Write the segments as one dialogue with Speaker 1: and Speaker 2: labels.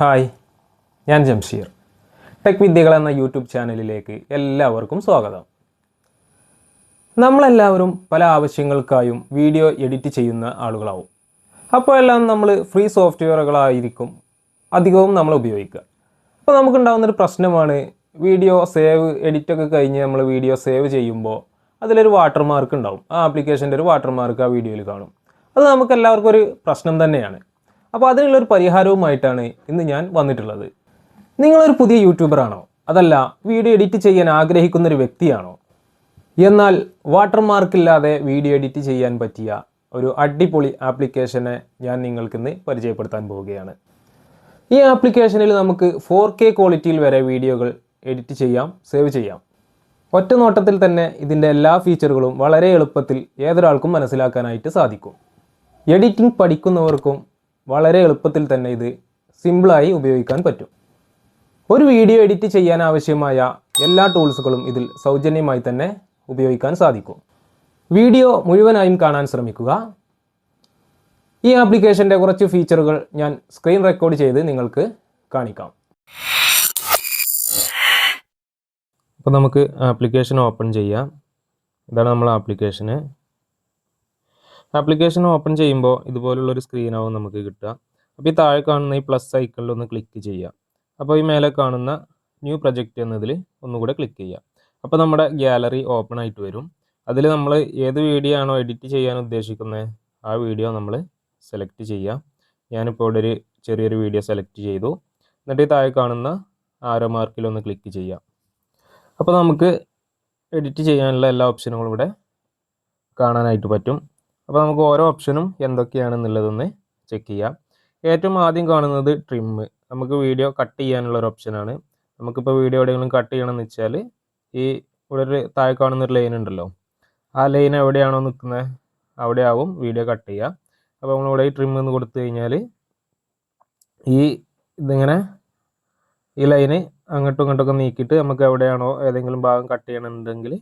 Speaker 1: Hi ഞാൻ Jamsheer. Tech വിദ്യകൾ എന്ന യൂട്യൂബ് ചാനലിലേക്ക് എല്ലാവർക്കും സ്വാഗതം. നമ്മളെല്ലാവരും പല ആവശ്യങ്ങൾക്കായും വീഡിയോ എഡിറ്റ് ചെയ്യുന്ന ആളുകളാവും. അപ്പോൾ എല്ലാം നമ്മൾ ഫ്രീ സോഫ്റ്റ്വെയറുകളായിരിക്കും അധികവും നമ്മൾ ഉപയോഗിക്കുക. അപ്പോൾ നമുക്കുണ്ടാകുന്നൊരു പ്രശ്നമാണ് വീഡിയോ സേവ് എഡിറ്റൊക്കെ കഴിഞ്ഞ് നമ്മൾ വീഡിയോ സേവ് ചെയ്യുമ്പോൾ അതിലൊരു വാട്ടർമാർക്ക് ഉണ്ടാവും. ആ ആപ്ലിക്കേഷന്റെ ഒരു വാട്ടർമാർക്ക് ആ വീഡിയോയിൽ കാണും. അത് നമുക്കെല്ലാവർക്കും ഒരു പ്രശ്നം തന്നെയാണ്. അപ്പോൾ അതിനുള്ളൊരു പരിഹാരവുമായിട്ടാണ് ഇന്ന് ഞാൻ വന്നിട്ടുള്ളത്. നിങ്ങളൊരു പുതിയ യൂട്യൂബറാണോ? അതല്ല വീഡിയോ എഡിറ്റ് ചെയ്യാൻ ആഗ്രഹിക്കുന്ന ഒരു വ്യക്തിയാണോ? എന്നാൽ വാട്ടർമാർക്ക് ഇല്ലാതെ വീഡിയോ എഡിറ്റ് ചെയ്യാൻ പറ്റിയ ഒരു അടിപൊളി ആപ്ലിക്കേഷനെ ഞാൻ നിങ്ങൾക്കിന്ന് പരിചയപ്പെടുത്താൻ പോവുകയാണ്. ഈ ആപ്ലിക്കേഷനിൽ നമുക്ക് ഫോർ കെ ക്വാളിറ്റിയിൽ വരെ വീഡിയോകൾ എഡിറ്റ് ചെയ്യാം സേവ് ചെയ്യാം. ഒറ്റ നോട്ടത്തിൽ തന്നെ ഇതിന്റെ എല്ലാ ഫീച്ചറുകളും വളരെ എളുപ്പത്തിൽ ഏതൊരാൾക്കും മനസ്സിലാക്കാനായിട്ട് സാധിക്കും. എഡിറ്റിംഗ് പഠിക്കുന്നവർക്കും വളരെ എളുപ്പത്തിൽ തന്നെ ഇത് സിമ്പിളായി ഉപയോഗിക്കാൻ പറ്റും. ഒരു വീഡിയോ എഡിറ്റ് ചെയ്യാൻ ആവശ്യമായ എല്ലാ ടൂൾസുകളും ഇതിൽ സൗജന്യമായി തന്നെ ഉപയോഗിക്കാൻ സാധിക്കും. വീഡിയോ മുഴുവനായും കാണാൻ ശ്രമിക്കുക. ഈ ആപ്ലിക്കേഷന്റെ കുറച്ച് ഫീച്ചറുകൾ ഞാൻ സ്ക്രീൻ റെക്കോർഡ് ചെയ്ത് നിങ്ങൾക്ക് കാണിക്കാം. അപ്പോൾ നമുക്ക് ആപ്ലിക്കേഷൻ ഓപ്പൺ ചെയ്യാം. ഇതാണ് നമ്മൾ ആപ്ലിക്കേഷന് ആപ്ലിക്കേഷൻ ഓപ്പൺ ചെയ്യുമ്പോൾ ഇതുപോലുള്ള ഇതുപോലുള്ളൊരു സ്ക്രീനാവും നമുക്ക് കിട്ടുക. അപ്പോൾ ഈ താഴെ കാണുന്ന ഈ പ്ലസ് ഐക്കണിൽ ഒന്ന് ക്ലിക്ക് ചെയ്യാം അപ്പോൾ ഈ മേലെ കാണുന്ന ന്യൂ പ്രൊജക്റ്റ് എന്നതിൽ ഒന്നുകൂടെ ക്ലിക്ക് ചെയ്യാം അപ്പോൾ നമ്മുടെ ഗ്യാലറി ഓപ്പൺ ആയിട്ട് വരും. അതിൽ നമ്മൾ ഏത് വീഡിയോ ആണോ എഡിറ്റ് ചെയ്യാൻ ഉദ്ദേശിക്കുന്നത് ആ വീഡിയോ നമ്മൾ സെലക്ട് ചെയ്യാം ഞാനിപ്പോൾ ഇവിടെ ഒരു ചെറിയൊരു വീഡിയോ സെലക്ട് ചെയ്തു. എന്നിട്ട് ഈ താഴെ കാണുന്ന ആരോ മാർക്കിൽ ഒന്ന് ക്ലിക്ക് ചെയ്യാം അപ്പോൾ നമുക്ക് എഡിറ്റ് ചെയ്യാനുള്ള എല്ലാ ഓപ്ഷനുകളും ഇവിടെ കാണാനായിട്ട് പറ്റും. അപ്പോൾ നമുക്ക് ഓരോ ഓപ്ഷനും എന്തൊക്കെയാണെന്നുള്ളതൊന്ന് ചെക്ക് ചെയ്യാം. ഏറ്റവും ആദ്യം കാണുന്നത് ട്രിം നമുക്ക് വീഡിയോ കട്ട് ചെയ്യാനുള്ള ഒരു ഓപ്ഷനാണ് നമുക്കിപ്പോൾ വീഡിയോ എവിടെയെങ്കിലും കട്ട് ചെയ്യണമെന്ന് വെച്ചാൽ ഈ ഇവിടെ ഒരു താഴെ കാണുന്നൊരു ലൈൻ ഉണ്ടല്ലോ. ആ ലൈൻ എവിടെയാണോ നിൽക്കുന്നത് അവിടെ ആവും വീഡിയോ കട്ട് ചെയ്യുക അപ്പോൾ നമ്മളിവിടെ ഈ ട്രിം എന്ന് കൊടുത്തു കഴിഞ്ഞാൽ ഈ ഇതിങ്ങനെ ഈ ലൈന് അങ്ങോട്ടും ഇങ്ങോട്ടൊക്കെ നീക്കിയിട്ട് നമുക്ക് എവിടെയാണോ ഏതെങ്കിലും ഭാഗം കട്ട് ചെയ്യണമെന്നുണ്ടെങ്കിൽ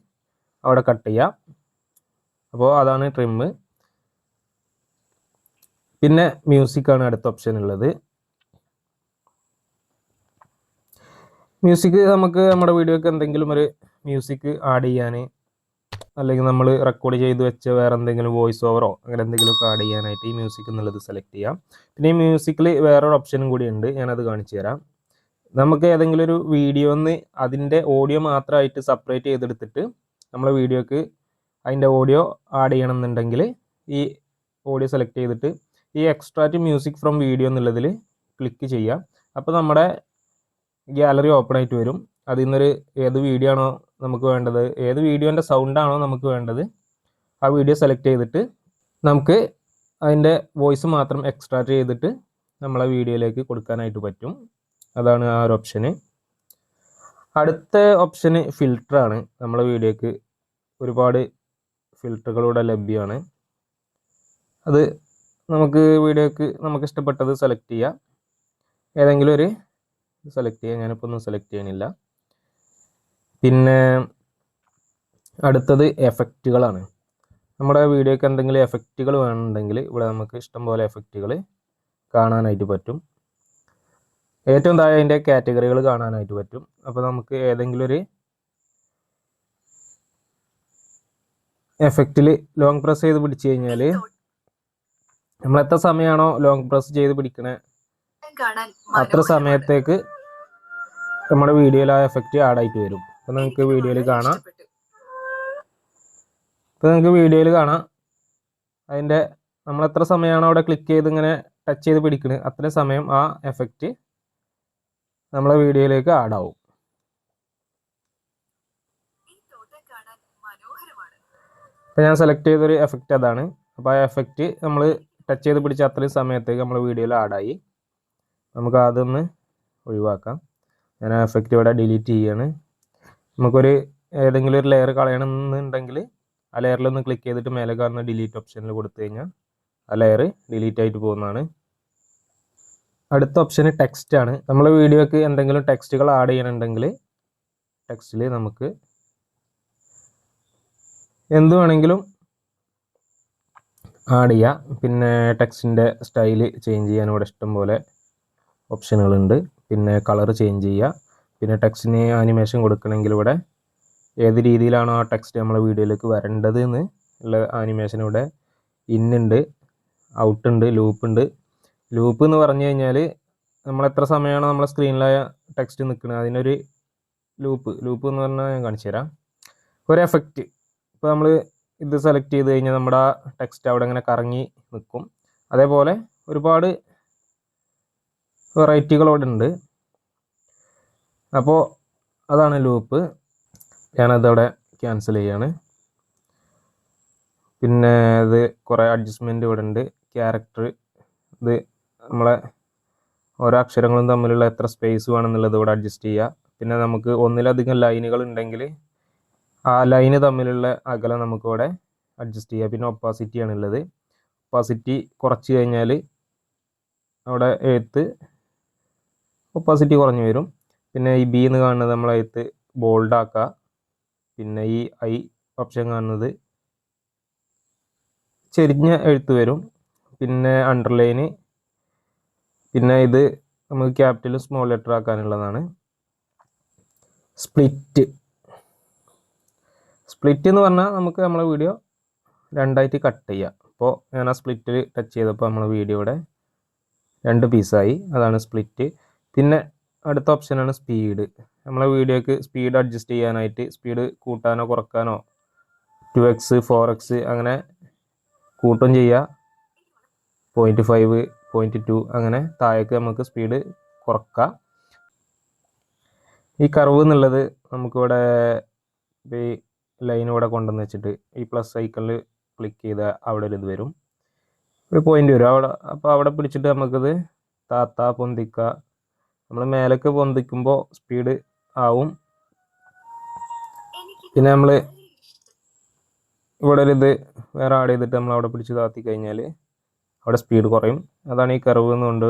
Speaker 1: അവിടെ കട്ട് ചെയ്യാം. അപ്പോൾ അതാണ് ട്രിമ്മ് പിന്നെ മ്യൂസിക്കാണ് അടുത്ത ഓപ്ഷൻ ഉള്ളത്. മ്യൂസിക് നമുക്ക് നമ്മുടെ വീഡിയോക്ക് എന്തെങ്കിലും ഒരു മ്യൂസിക് ആഡ് ചെയ്യാൻ അല്ലെങ്കിൽ നമ്മൾ റെക്കോർഡ് ചെയ്ത് വെച്ച വേറെ എന്തെങ്കിലും വോയിസ് ഓവറോ അങ്ങനെ എന്തെങ്കിലുമൊക്കെ ആഡ് ചെയ്യാനായിട്ട് ഈ മ്യൂസിക് എന്നുള്ളത് സെലക്ട് ചെയ്യാം. പിന്നെ ഈ മ്യൂസിക്കിൽ വേറൊരു ഓപ്ഷനും കൂടി ഉണ്ട് ഞാനത് കാണിച്ചു തരാം. നമുക്ക് ഏതെങ്കിലും ഒരു വീഡിയോന്ന് അതിന്റെ ഓഡിയോ മാത്രമായിട്ട് സെപ്പറേറ്റ് ചെയ്തെടുത്തിട്ട് നമ്മളെ വീഡിയോക്ക് അതിന്റെ ഓഡിയോ ആഡ് ചെയ്യണമെന്നുണ്ടെങ്കിൽ ഈ ഓഡിയോ സെലക്ട് ചെയ്തിട്ട് ഈ എക്സ്ട്രാറ്റ് മ്യൂസിക് ഫ്രം വീഡിയോ എന്നുള്ളതിൽ ക്ലിക്ക് ചെയ്യാം. അപ്പോൾ നമ്മുടെ ഗ്യാലറി ഓപ്പൺ ആയിട്ട് വരും. അതിൽ നിന്നൊരു ഏത് വീഡിയോ ആണോ നമുക്ക് വേണ്ടത് ഏത് വീഡിയോന്റെ സൗണ്ടാണോ നമുക്ക് വേണ്ടത് ആ വീഡിയോ സെലക്ട് ചെയ്തിട്ട് നമുക്ക് അതിന്റെ വോയിസ് മാത്രം എക്സ്ട്രാക്ട് ചെയ്തിട്ട് നമ്മളെ വീഡിയോയിലേക്ക് കൊടുക്കാനായിട്ട് പറ്റും. അതാണ് ആ ഒരു ഓപ്ഷന് അടുത്ത ഓപ്ഷന് ഫിൽറ്ററാണ് നമ്മളെ വീഡിയോക്ക് ഒരുപാട് ഫിൽറ്ററുകളൂടെ ലഭ്യമാണ്. അത് നമുക്ക് വീഡിയോക്ക് നമുക്ക് ഇഷ്ടപ്പെട്ടത് സെലക്ട് ചെയ്യാം. ഏതെങ്കിലും ഒരു സെലക്ട് ചെയ്യാം. ഞാനിപ്പോൾ ഒന്നും സെലക്ട് ചെയ്യണില്ല പിന്നെ അടുത്തത് എഫക്റ്റുകളാണ് നമ്മുടെ വീഡിയോക്ക് എന്തെങ്കിലും എഫക്റ്റുകൾ വേണമെന്നുണ്ടെങ്കിൽ ഇവിടെ നമുക്ക് ഇഷ്ടംപോലെ എഫക്റ്റുകൾ കാണാനായിട്ട് പറ്റും. ഏറ്റവും താഴെ അതിന്റെ കാറ്റഗറികൾ കാണാനായിട്ട് പറ്റും. അപ്പോൾ നമുക്ക് ഏതെങ്കിലും ഒരു എഫക്റ്റിൽ ലോങ് പ്രസ് ചെയ്ത് പിടിച്ചു കഴിഞ്ഞാൽ നമ്മൾ എത്ര സമയമാണോ ലോങ് പ്രസ് ചെയ്ത് പിടിക്കണേ? അത്ര സമയത്തേക്ക് നമ്മുടെ വീഡിയോയിൽ ആ എഫക്റ്റ് ആഡ് ആയിട്ട് വരും. അപ്പോൾ നിങ്ങൾക്ക് വീഡിയോയിൽ കാണാം. ഇപ്പോൾ നിങ്ങൾക്ക് വീഡിയോയിൽ കാണാം. അതിന്റെ നമ്മൾ എത്ര സമയമാണോ അവിടെ ക്ലിക്ക് ചെയ്ത് ഇങ്ങനെ ടച്ച് ചെയ്ത് പിടിക്കുന്നത് അത്ര സമയം ആ എഫക്റ്റ് നമ്മളെ വീഡിയോയിലേക്ക് ആഡ് ആവും. ഇപ്പൊ ഞാൻ സെലക്ട് ചെയ്തൊരു എഫക്റ്റ് അതാണ്. അപ്പോൾ ആ എഫക്റ്റ് നമ്മൾ ടച്ച് ചെയ്ത് പിടിച്ച അത്രയും സമയത്തേക്ക് നമ്മൾ വീഡിയോയിൽ ആഡായി നമുക്ക് അതൊന്ന് ഒഴിവാക്കാം. ഞാൻ എഫക്റ്റ് ഇവിടെ ഡിലീറ്റ് ചെയ്യാണ്. നമുക്കൊരു ഏതെങ്കിലും ഒരു ലെയർ കളയണമെന്നുണ്ടെങ്കിൽ ആ ലെയറിലൊന്ന് ക്ലിക്ക് ചെയ്തിട്ട് മേലെ കാണുന്ന ഡിലീറ്റ് ഓപ്ഷനിൽ കൊടുത്തു കഴിഞ്ഞാൽ ആ ലെയർ ഡിലീറ്റ് ആയിട്ട് പോകുന്നതാണ്. അടുത്ത ഓപ്ഷൻ ടെക്സ്റ്റ് ആണ്. നമ്മൾ വീഡിയോക്ക് എന്തെങ്കിലും ടെക്സ്റ്റുകൾ ആഡ് ചെയ്യണമെങ്കിൽ ടെക്സ്റ്റിൽ നമുക്ക് എന്ത് വേണമെങ്കിലും ആഡ് ചെയ്യാം. പിന്നെ ടെക്സ്റ്റിന്റെ സ്റ്റൈൽ ചേഞ്ച് ചെയ്യാൻ ഇവിടെ ഇഷ്ടം പോലെ ഓപ്ഷനുകളുണ്ട്. പിന്നെ കളർ ചേഞ്ച് ചെയ്യുക. പിന്നെ ടെക്സ്റ്റിന് ആനിമേഷൻ കൊടുക്കണമെങ്കിൽ ഇവിടെ ഏത് രീതിയിലാണോ ആ ടെക്സ്റ്റ് നമ്മളെ വീഡിയോയിലേക്ക് വരേണ്ടത് എന്ന് ഉള്ള ആനിമേഷൻ ഇവിടെ ഇന്നുണ്ട് ഔട്ട് ഉണ്ട് ലൂപ്പ് ഉണ്ട്. ലൂപ്പ് എന്ന് പറഞ്ഞു കഴിഞ്ഞാൽ നമ്മൾ എത്ര സമയമാണ് നമ്മളെ സ്ക്രീനിലായ ടെക്സ്റ്റ് നിൽക്കുന്നത്? അതിനൊരു ലൂപ്പ് ലൂപ്പ് എന്ന് പറഞ്ഞാൽ ഞാൻ കാണിച്ചു തരാം ഒരു എഫക്റ്റ് ഇപ്പോൾ നമ്മൾ ഇത് സെലക്ട് ചെയ്ത് കഴിഞ്ഞാൽ നമ്മുടെ ആ ടെക്സ്റ്റ് അവിടെ ഇങ്ങനെ കറങ്ങി നിൽക്കും അതേപോലെ ഒരുപാട് വെറൈറ്റികൾ അവിടെ ഉണ്ട് അപ്പോൾ അതാണ് ലൂപ്പ് ഞാനതവിടെ ക്യാൻസൽ ചെയ്യാണ്. പിന്നെ ഇത് കുറേ അഡ്ജസ്റ്റ്മെന്റ് ഇവിടെ ഉണ്ട് ക്യാരക്ടർ ഇത് നമ്മളെ ഓരോ അക്ഷരങ്ങളും തമ്മിലുള്ള എത്ര സ്പേസ് വേണമെന്നുള്ളത് ഇവിടെ അഡ്ജസ്റ്റ് ചെയ്യുക പിന്നെ നമുക്ക് ഒന്നിലധികം ലൈനുകൾ ഉണ്ടെങ്കിൽ ആ ലൈന് തമ്മിലുള്ള അകലം നമുക്കിവിടെ അഡ്ജസ്റ്റ് ചെയ്യാം. പിന്നെ ഒപ്പാസിറ്റി ഉള്ളത്. ഒപ്പാസിറ്റി കുറച്ച് കഴിഞ്ഞാൽ അവിടെ എഴുത്ത് ഒപ്പാസിറ്റി കുറഞ്ഞു വരും. പിന്നെ ഈ ബി എന്ന് കാണുന്നത് നമ്മൾ എഴുത്ത് ബോൾഡ് ആക്കുക. പിന്നെ ഈ ഐ ഓപ്ഷൻ കാണുന്നത് ചെരിഞ്ഞ എഴുത്ത് വരും. പിന്നെ അണ്ടർലൈന് പിന്നെ ഇത് നമുക്ക് ക്യാപിറ്റലും സ്മോൾ ലെറ്റർ ആക്കാനുള്ളതാണ്. സ്പ്ലിറ്റ് സ്പ്ലിറ്റ് എന്ന് പറഞ്ഞാൽ നമുക്ക് നമ്മളെ വീഡിയോ രണ്ടായിട്ട് കട്ട് ചെയ്യാം. അപ്പോൾ ഞാൻ ആ സ്പ്ലിറ്റിൽ ടച്ച് ചെയ്തപ്പോൾ നമ്മളെ വീഡിയോയുടെ രണ്ട് പീസായി അതാണ് സ്പ്ലിറ്റ് പിന്നെ അടുത്ത ഓപ്ഷനാണ് സ്പീഡ് നമ്മളെ വീഡിയോക്ക് സ്പീഡ് അഡ്ജസ്റ്റ് ചെയ്യാനായിട്ട് സ്പീഡ് കൂട്ടാനോ കുറക്കാനോ ടു എക്സ് ഫോർ എക്സ് അങ്ങനെ കൂട്ടും ചെയ്യുക പോയിന്റ് ഫൈവ് പോയിന്റ് ടു അങ്ങനെ താഴേക്ക് നമുക്ക് സ്പീഡ് കുറക്കാം. ഈ കർവ് എന്നുള്ളത് നമുക്കിവിടെ ലൈൻ ഇവിടെ കൊണ്ടുവന്ന് വെച്ചിട്ട് ഈ പ്ലസ് ഐക്കണിൽ ക്ലിക്ക് ചെയ്താൽ അവിടെ ഒരു ഇത് വരും. ഒരു പോയിന്റ് വരും. അവിടെ അപ്പോൾ അവിടെ പിടിച്ചിട്ട് നമുക്കിത് താത്ത പൊന്തിക്ക നമ്മൾ മേലേക്ക് പൊന്തിക്കുമ്പോൾ സ്പീഡ് ആവും. പിന്നെ നമ്മൾ ഇവിടെ ഒരു ഇത് വേറെ ആഡ് ചെയ്തിട്ട് നമ്മൾ അവിടെ പിടിച്ച് താത്തി കഴിഞ്ഞാൽ അവിടെ സ്പീഡ് കുറയും. അതാണ് ഈ കർവ് എന്നുകൊണ്ട്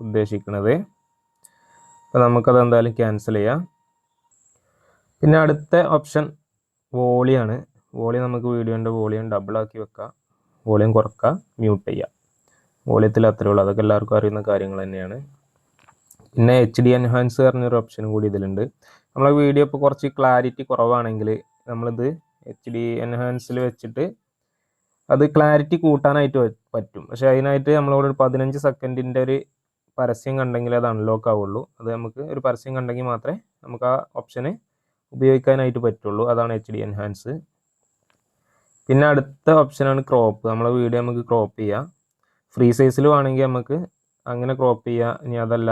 Speaker 1: ഉദ്ദേശിക്കുന്നത് അപ്പോൾ നമുക്കത് എന്തായാലും ക്യാൻസൽ ചെയ്യാം. പിന്നെ അടുത്ത ഓപ്ഷൻ വോളിയാണ്. വോളിയം നമുക്ക് വീഡിയോന്റെ വോളിയം ഡബിളാക്കി വെക്കാം. വോളിയം കുറക്കുക മ്യൂട്ട് ചെയ്യുക വോളിയത്തിൽ അത്രേ ഉള്ളൂ. അതൊക്കെ എല്ലാവർക്കും അറിയുന്ന കാര്യങ്ങൾ തന്നെയാണ്. പിന്നെ എച്ച് ഡി എൻഹാൻസ് പറഞ്ഞൊരു ഓപ്ഷൻ കൂടി ഇതിലുണ്ട്. നമ്മളെ വീഡിയോ ഇപ്പോൾ കുറച്ച് ക്ലാരിറ്റി കുറവാണെങ്കിൽ നമ്മളിത് എച്ച് ഡി എൻഹാൻസിൽ വെച്ചിട്ട് അത് ക്ലാരിറ്റി കൂട്ടാനായിട്ട് പറ്റും. പക്ഷേ അതിനായിട്ട് നമ്മളോട് ഒരു പതിനഞ്ച് സെക്കൻഡിന്റെ ഒരു പരസ്യം കണ്ടെങ്കിൽ അത് അൺലോക്ക് ആവുള്ളൂ. അത് നമുക്ക് ഒരു പരസ്യം കണ്ടെങ്കിൽ മാത്രമേ നമുക്ക് ആ ഓപ്ഷന് ഉപയോഗിക്കാനായിട്ട് പറ്റുള്ളൂ. അതാണ് എച്ച് ഡി എൻഹാൻസ് പിന്നെ അടുത്ത ഓപ്ഷനാണ് ക്രോപ്പ് നമ്മളെ വീഡിയോ നമുക്ക് ക്രോപ്പ് ചെയ്യാം. ഫ്രീ സൈസിൽ ആണെങ്കിൽ നമുക്ക് അങ്ങനെ ക്രോപ്പ് ചെയ്യാം. ഇനി അതല്ല.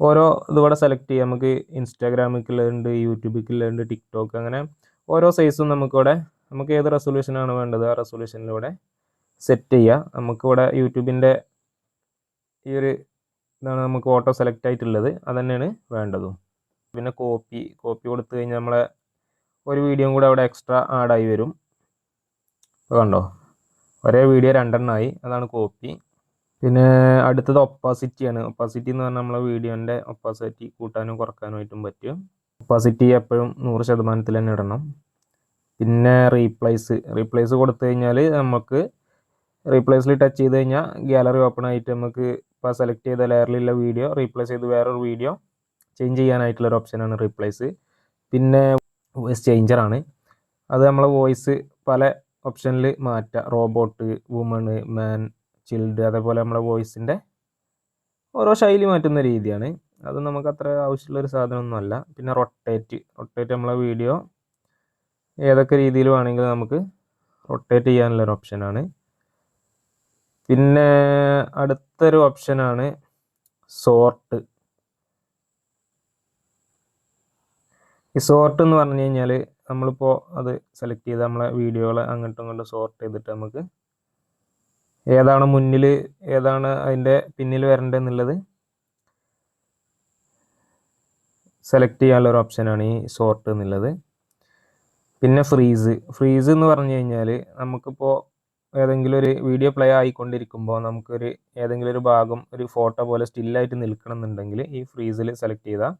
Speaker 1: ഓരോ ഇതുകൂടെ സെലക്ട് ചെയ്യാം. നമുക്ക് ഇൻസ്റ്റാഗ്രാമിക്കുള്ളുണ്ട് യൂട്യൂബിക്കുള്ളുണ്ട് ടിക്ടോക്ക് അങ്ങനെ ഓരോ സൈസും നമുക്കിവിടെ നമുക്ക് ഏത് റെസൊല്യൂഷനാണ് വേണ്ടത്? ആ റെസൊല്യൂഷനിലൂടെ സെറ്റ് ചെയ്യുക നമുക്കിവിടെ യൂട്യൂബിന്റെ ഈ ഒരു ഇതാണ് നമുക്ക് ഓട്ടോ സെലക്ട് ആയിട്ടുള്ളത്. അത് തന്നെയാണ് വേണ്ടതും. പിന്നെ കോപ്പി കോപ്പി കൊടുത്തു കഴിഞ്ഞാൽ നമ്മളെ ഒരു വീഡിയോ കൂടെ അവിടെ എക്സ്ട്രാ ആഡായി വരും. ഇപ്പോൾ കണ്ടോ? ഒരേ വീഡിയോ രണ്ടെണ്ണമായി അതാണ് കോപ്പി പിന്നെ അടുത്തത് ഒപ്പാസിറ്റിയാണ് ഒപ്പാസിറ്റി എന്ന് പറഞ്ഞാൽ നമ്മളെ വീഡിയോന്റെ ഒപ്പാസിറ്റി കൂട്ടാനും കുറക്കാനുമായിട്ടും പറ്റും. ഒപ്പാസിറ്റി എപ്പോഴും നൂറ് ശതമാനത്തിൽ തന്നെ ഇടണം. പിന്നെ റീപ്ലേസ് റീപ്ലേസ് കൊടുത്തു കഴിഞ്ഞാൽ നമുക്ക് റീപ്ലേസിൽ ടച്ച് ചെയ്ത് കഴിഞ്ഞാൽ ഗ്യാലറി ഓപ്പൺ ആയിട്ട് നമുക്ക് ഇപ്പോൾ സെലക്ട് ചെയ്ത ലെയറിലുള്ള വീഡിയോ റീപ്ലേസ് ചെയ്ത് വേറൊരു വീഡിയോ ചേഞ്ച് ചെയ്യാനായിട്ടുള്ള ഒരു ഓപ്ഷനാണ് റീപ്ലേസ് പിന്നെ വോയിസ് ചേഞ്ചറാണ് അത് നമ്മളെ വോയിസ് പല ഓപ്ഷനിൽ മാറ്റുക റോബോട്ട് വുമണ് മാൻ ചിൽഡ് അതേപോലെ നമ്മളെ വോയിസിന്റെ ഓരോ ശൈലി മാറ്റുന്ന രീതിയാണ്. അത് നമുക്ക് അത്ര ആവശ്യമുള്ളൊരു സാധനമൊന്നുമല്ല പിന്നെ റൊട്ടേറ്റ് റൊട്ടേറ്റ് നമ്മളെ വീഡിയോ ഏതൊക്കെ രീതിയിൽ വേണമെങ്കിലും നമുക്ക് റൊട്ടേറ്റ് ചെയ്യാനുള്ളൊരു ഓപ്ഷനാണ് പിന്നെ അടുത്തൊരു ഓപ്ഷനാണ് സോർട്ട് ഈ സോർട്ട് എന്ന് പറഞ്ഞു കഴിഞ്ഞാൽ നമ്മളിപ്പോൾ അത് സെലക്ട് ചെയ്ത് നമ്മളെ വീഡിയോകൾ അങ്ങോട്ടും ഇങ്ങോട്ടും സോർട്ട് ചെയ്തിട്ട് നമുക്ക് ഏതാണ് മുന്നിൽ ഏതാണ് അതിന്റെ പിന്നിൽ വരേണ്ടതെന്നുള്ളത് സെലക്ട് ചെയ്യാനുള്ള ഒരു ഓപ്ഷനാണ് ഈ സോർട്ട് എന്നുള്ളത്. പിന്നെ ഫ്രീസ് ഫ്രീസ് എന്ന് പറഞ്ഞു കഴിഞ്ഞാൽ നമുക്കിപ്പോൾ ഏതെങ്കിലും ഒരു വീഡിയോ പ്ലേ ആയിക്കൊണ്ടിരിക്കുമ്പോൾ നമുക്കൊരു ഏതെങ്കിലും ഒരു ഭാഗം ഒരു ഫോട്ടോ പോലെ സ്റ്റില്ലായിട്ട് നിൽക്കണം എന്നുണ്ടെങ്കിൽ ഈ ഫ്രീസിൽ സെലക്ട് ചെയ്താൽ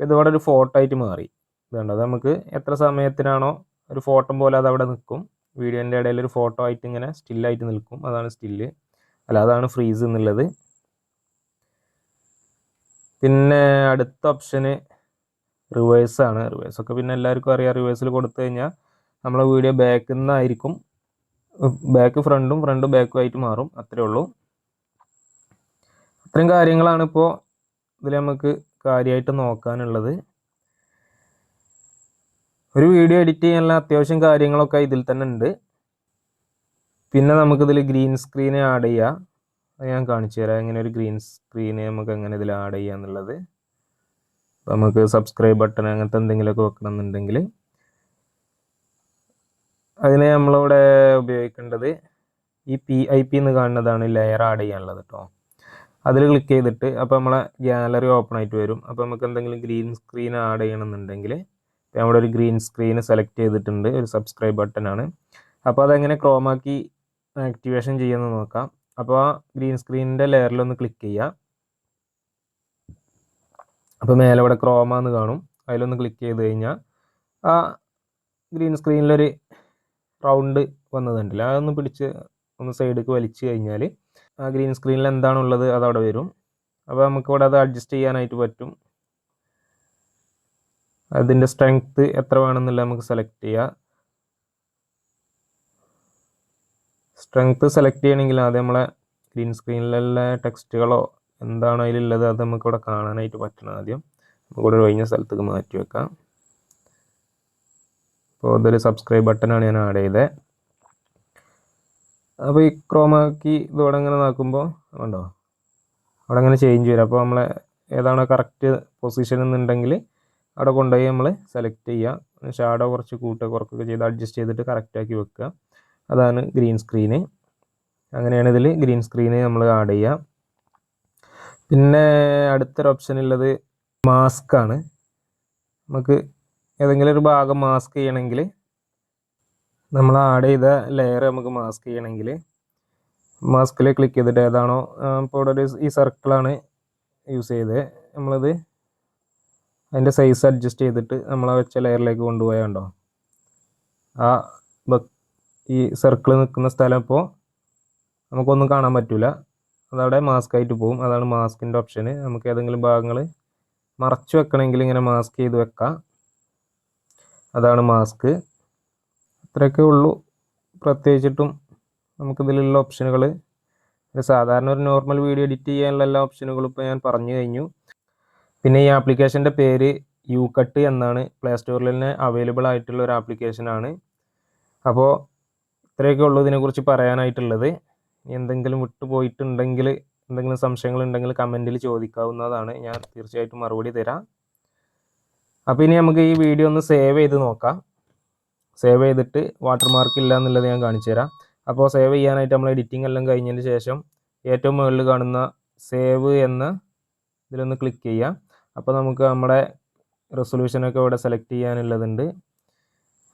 Speaker 1: ഇതോടെ ഒരു ഫോട്ടോ ആയിട്ട് മാറി. ഇതുണ്ട്. അത് നമുക്ക് എത്ര സമയത്തിനാണോ ഒരു ഫോട്ടോ പോലെ അത് അവിടെ നിൽക്കും. വീഡിയോന്റെ ഇടയിൽ ഒരു ഫോട്ടോ ആയിട്ട് ഇങ്ങനെ സ്റ്റില്ലായിട്ട് നിൽക്കും. അതാണ് സ്റ്റില്ല് അല്ല അതാണ് ഫ്രീസ് എന്നുള്ളത്. പിന്നെ അടുത്ത ഓപ്ഷന് റിവേഴ്സാണ് റിവേഴ്സൊക്കെ പിന്നെ എല്ലാവർക്കും അറിയാം. റിവേഴ്സിൽ കൊടുത്തു കഴിഞ്ഞാൽ നമ്മളെ വീഡിയോ ബാക്കിൽ നിന്നായിരിക്കും ബാക്ക് ഫ്രണ്ടും ഫ്രണ്ടും ബാക്കും ആയിട്ട് മാറും. അത്രേ ഉള്ളൂ. അത്രയും കാര്യങ്ങളാണ് ഇപ്പോൾ ഇതിൽ നമുക്ക് കാര്യമായിട്ട് നോക്കാനുള്ളത്. ഒരു വീഡിയോ എഡിറ്റ് ചെയ്യാനുള്ള അത്യാവശ്യം കാര്യങ്ങളൊക്കെ ഇതിൽ തന്നെ ഉണ്ട്. പിന്നെ നമുക്കിതിൽ ഗ്രീൻ സ്ക്രീൻ ആഡ് ചെയ്യാം. അത് ഞാൻ കാണിച്ചു തരാം. എങ്ങനെ ഒരു ഗ്രീൻ സ്ക്രീന് നമുക്ക് എങ്ങനെ ഇതിൽ ആഡ് ചെയ്യാം എന്നുള്ളത്. അപ്പോൾ നമുക്ക് സബ്സ്ക്രൈബ് ബട്ടൺ അങ്ങനത്തെ എന്തെങ്കിലുമൊക്കെ വെക്കണം എന്നുണ്ടെങ്കിൽ. അതിന് നമ്മളിവിടെ ഉപയോഗിക്കേണ്ടത് ഈ പി ഐ പി എന്ന് കാണുന്നതാണ് ലെയർ ആഡ് ചെയ്യാനുള്ളത് കേട്ടോ അതിൽ ക്ലിക്ക് ചെയ്തിട്ട് അപ്പോൾ നമ്മളെ ഗാലറി ഓപ്പൺ ആയിട്ട് വരും. അപ്പോൾ നമുക്ക് എന്തെങ്കിലും ഗ്രീൻ സ്ക്രീൻ ആഡ് ചെയ്യണമെന്നുണ്ടെങ്കിൽ നമ്മുടെ ഒരു ഗ്രീൻ സ്ക്രീൻ സെലക്ട് ചെയ്തിട്ടുണ്ട് ഒരു സബ്സ്ക്രൈബ് ബട്ടൺ ആണ്. അപ്പോൾ അതെങ്ങനെ ക്രോമാക്കി ആക്ടിവേഷൻ ചെയ്യുന്നത് നോക്കാം. അപ്പോൾ ആ ഗ്രീൻ സ്ക്രീനിന്റെ ലെയറിലൊന്ന് ക്ലിക്ക് ചെയ്യുക അപ്പോൾ മേലെ ഇവിടെ ക്രോമ എന്ന് കാണും. അതിലൊന്ന് ക്ലിക്ക് ചെയ്ത് കഴിഞ്ഞാൽ ആ ഗ്രീൻ സ്ക്രീനിലൊരു റൗണ്ട് വന്നതുണ്ടല്ലോ. അതൊന്ന് പിടിച്ച് ഒന്ന് സൈഡിലേക്ക് വലിച്ചു കഴിഞ്ഞാൽ ആ ഗ്രീൻ സ്ക്രീനിൽ എന്താണുള്ളത് അതവിടെ വരും. അപ്പോൾ നമുക്കിവിടെ അത് അഡ്ജസ്റ്റ് ചെയ്യാനായിട്ട് പറ്റും. അതിന്റെ സ്ട്രെങ്ത്ത് എത്ര വേണമെന്നില്ല നമുക്ക് സെലക്ട് ചെയ്യാം. സ്ട്രെങ്ത്ത് സെലക്ട് ചെയ്യണമെങ്കിൽ ആദ്യം നമ്മളെ ഗ്രീൻ സ്ക്രീനിലുള്ള ടെക്സ്റ്റുകളോ എന്താണോ അതിലുള്ളത് അത് നമുക്കിവിടെ കാണാനായിട്ട് പറ്റണം ആദ്യം. നമുക്കിവിടെ ഒഴിഞ്ഞ സ്ഥലത്തേക്ക് മാറ്റി വെക്കാം. അപ്പോൾ ഇതൊരു സബ്സ്ക്രൈബ് ബട്ടനാണ് ഞാൻ ആഡ് ചെയ്തത് അപ്പോൾ ഈ ക്രോമാക്കി ഇതോടെ ഇങ്ങനെ നോക്കുമ്പോൾ ഉണ്ടോ അവിടെ അങ്ങനെ ചേഞ്ച് വരും. അപ്പോൾ നമ്മളെ ഏതാണോ കറക്റ്റ് പൊസിഷൻ എന്നുണ്ടെങ്കിൽ അവിടെ കൊണ്ടുപോയി നമ്മൾ സെലക്ട് ചെയ്യുക. ഷാഡോ കുറച്ച് കൂട്ടുക കുറക്കൊക്കെ ചെയ്ത് അഡ്ജസ്റ്റ് ചെയ്തിട്ട് കറക്റ്റാക്കി വെക്കുക. അതാണ് ഗ്രീൻ സ്ക്രീന് അങ്ങനെയാണ് ഇതിൽ ഗ്രീൻ സ്ക്രീന് നമ്മൾ ആഡ് ചെയ്യുക. പിന്നെ അടുത്തൊരു ഓപ്ഷൻ ഉള്ളത് മാസ്ക് ആണ്. നമുക്ക് ഏതെങ്കിലും ഒരു ഭാഗം മാസ്ക് ചെയ്യണമെങ്കിൽ നമ്മൾ ആഡ് ചെയ്ത ലെയർ നമുക്ക് മാസ്ക് ചെയ്യണമെങ്കിൽ മാസ്കിൽ ക്ലിക്ക് ചെയ്തിട്ട് ഏതാണോ ഇപ്പോൾ ഒരു ഈ സർക്കിളാണ് യൂസ് ചെയ്തത് നമ്മളത് അതിന്റെ സൈസ് അഡ്ജസ്റ്റ് ചെയ്തിട്ട് നമ്മൾ ആ വെച്ച ലെയറിലേക്ക് കൊണ്ടുപോയാൽ ഉണ്ടോ ആ ഈ സർക്കിൾ നിൽക്കുന്ന സ്ഥലം ഇപ്പോൾ നമുക്കൊന്നും കാണാൻ പറ്റില്ല അതവിടെ മാസ്ക് ആയിട്ട് പോകും അതാണ് മാസ്കിന്റെ ഓപ്ഷന് നമുക്ക് ഏതെങ്കിലും ഭാഗങ്ങൾ മറച്ചു വെക്കണമെങ്കിൽ ഇങ്ങനെ മാസ്ക് ചെയ്ത് വെക്കാം. അതാണ് മാസ്ക് ഇത്രയൊക്കെ ഉള്ളൂ. പ്രത്യേകിച്ചിട്ടും നമുക്കിതിലുള്ള ഓപ്ഷനുകൾ സാധാരണ ഒരു നോർമൽ വീഡിയോ എഡിറ്റ് ചെയ്യാനുള്ള എല്ലാ ഓപ്ഷനുകളും ഇപ്പോൾ ഞാൻ പറഞ്ഞു കഴിഞ്ഞു. പിന്നെ ഈ ആപ്ലിക്കേഷന്റെ പേര് യു കട്ട് എന്നാണ് പ്ലേ സ്റ്റോറിൽ തന്നെ അവൈലബിൾ ആയിട്ടുള്ള ഒരു ആപ്ലിക്കേഷനാണ് അപ്പോൾ ഇത്രയൊക്കെ ഉള്ളൂ ഇതിനെക്കുറിച്ച് പറയാനായിട്ടുള്ളത്. എന്തെങ്കിലും വിട്ടുപോയിട്ടുണ്ടെങ്കിൽ എന്തെങ്കിലും സംശയങ്ങൾ ഉണ്ടെങ്കിൽ കമന്റിൽ ചോദിക്കാവുന്നതാണ്. ഞാൻ തീർച്ചയായിട്ടും മറുപടി തരാം. അപ്പോൾ ഇനി നമുക്ക് ഈ വീഡിയോ ഒന്ന് സേവ് ചെയ്ത് നോക്കാം. സേവ് ചെയ്തിട്ട് വാട്ടർമാർക്ക് ഇല്ല എന്നുള്ളത് ഞാൻ കാണിച്ചു തരാം. അപ്പോൾ സേവ് ചെയ്യാനായിട്ട് നമ്മൾ എഡിറ്റിംഗ് എല്ലാം കഴിഞ്ഞതിന് ശേഷം ഏറ്റവും മുകളിൽ കാണുന്ന സേവ് എന്ന ഇതിലൊന്ന് ക്ലിക്ക് ചെയ്യാം അപ്പോൾ നമുക്ക് നമ്മുടെ റെസൊല്യൂഷനൊക്കെ ഇവിടെ സെലക്ട് ചെയ്യാനുള്ളതുണ്ട്.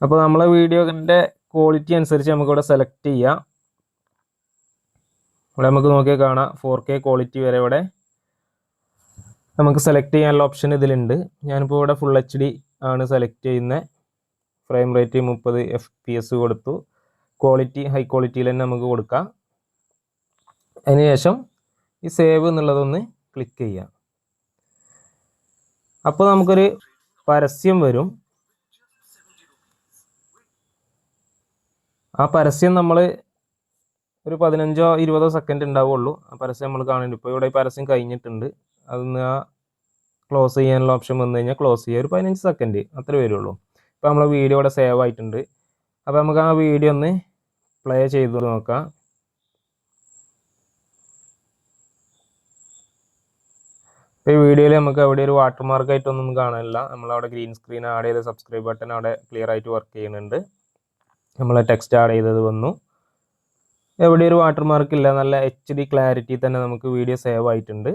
Speaker 1: അപ്പോൾ നമ്മളെ വീഡിയോന്റെ ക്വാളിറ്റി അനുസരിച്ച് നമുക്കിവിടെ സെലക്ട് ചെയ്യാം. ഇവിടെ നമുക്ക് നോക്കിയാൽ കാണാം ഫോർ കെ ക്വാളിറ്റി വരെ ഇവിടെ നമുക്ക് സെലക്ട് ചെയ്യാനുള്ള ഓപ്ഷൻ ഇതിലുണ്ട്. ഞാനിപ്പോൾ ഇവിടെ ഫുൾ എച്ച് ഡി ആണ് സെലക്ട് ചെയ്യുന്നത് ഫ്രെയിം റേറ്റ് മുപ്പത് എഫ് പി എസ് കൊടുത്തു. ക്വാളിറ്റി ഹൈ ക്വാളിറ്റിയിൽ തന്നെ നമുക്ക് കൊടുക്കാം. അതിനുശേഷം ഈ സേവ് എന്നുള്ളതൊന്ന് ക്ലിക്ക് ചെയ്യാം. അപ്പോൾ നമുക്കൊരു പരസ്യം വരും. ആ പരസ്യം നമ്മൾ ഒരു പതിനഞ്ചോ ഇരുപതോ സെക്കൻഡ് ഉണ്ടാവുള്ളൂ. ആ പരസ്യം നമ്മൾ കാണുന്നുണ്ട്. ഇപ്പോൾ ഇവിടെ ഈ പരസ്യം കഴിഞ്ഞിട്ടുണ്ട്. അതൊന്ന് ആ ക്ലോസ് ചെയ്യാനുള്ള ഓപ്ഷൻ വന്നു കഴിഞ്ഞാൽ ക്ലോസ് ചെയ്യുക ഒരു പതിനഞ്ച് സെക്കൻഡ് അത്ര വരുള്ളൂ. ഇപ്പോൾ നമ്മളെ വീഡിയോ ഇവിടെ സേവ് ആയിട്ടുണ്ട്. അപ്പോൾ നമുക്ക് ആ വീഡിയോ ഒന്ന് പ്ലേ ചെയ്ത് നോക്കാം. ഈ വീഡിയോയിൽ നമുക്ക് അവിടെ ഒരു വാട്ടർ മാർക്ക് ആയിട്ടൊന്നും കാണാനില്ല. നമ്മളവിടെ ഗ്രീൻ സ്ക്രീൻ ആഡ് ചെയ്ത് സബ്സ്ക്രൈബ് ബട്ടൺ അവിടെ ക്ലിയർ ആയിട്ട് വർക്ക് ചെയ്യുന്നുണ്ട്. നമ്മൾ ടെക്സ്റ്റ് ആഡ് ചെയ്തത് വന്നു. എവിടെ ഒരു വാട്ടർ മാർക്ക് ഇല്ല. നല്ല എച്ച് ഡി ക്ലാരിറ്റി തന്നെ നമുക്ക് വീഡിയോ സേവ് ആയിട്ടുണ്ട്.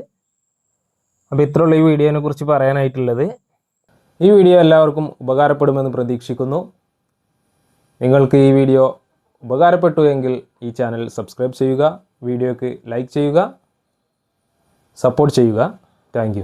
Speaker 1: അപ്പോൾ ഇത്രയുള്ള ഈ വീഡിയോനെ കുറിച്ച് പറയാനായിട്ടുള്ളത്. ഈ വീഡിയോ എല്ലാവർക്കും ഉപകാരപ്പെടുമെന്ന് പ്രതീക്ഷിക്കുന്നു. നിങ്ങൾക്ക് ഈ വീഡിയോ ഉപകാരപ്പെട്ടു എങ്കിൽ ഈ ചാനൽ സബ്സ്ക്രൈബ് ചെയ്യുക വീഡിയോക്ക് ലൈക്ക് ചെയ്യുക സപ്പോർട്ട് ചെയ്യുക. താങ്ക്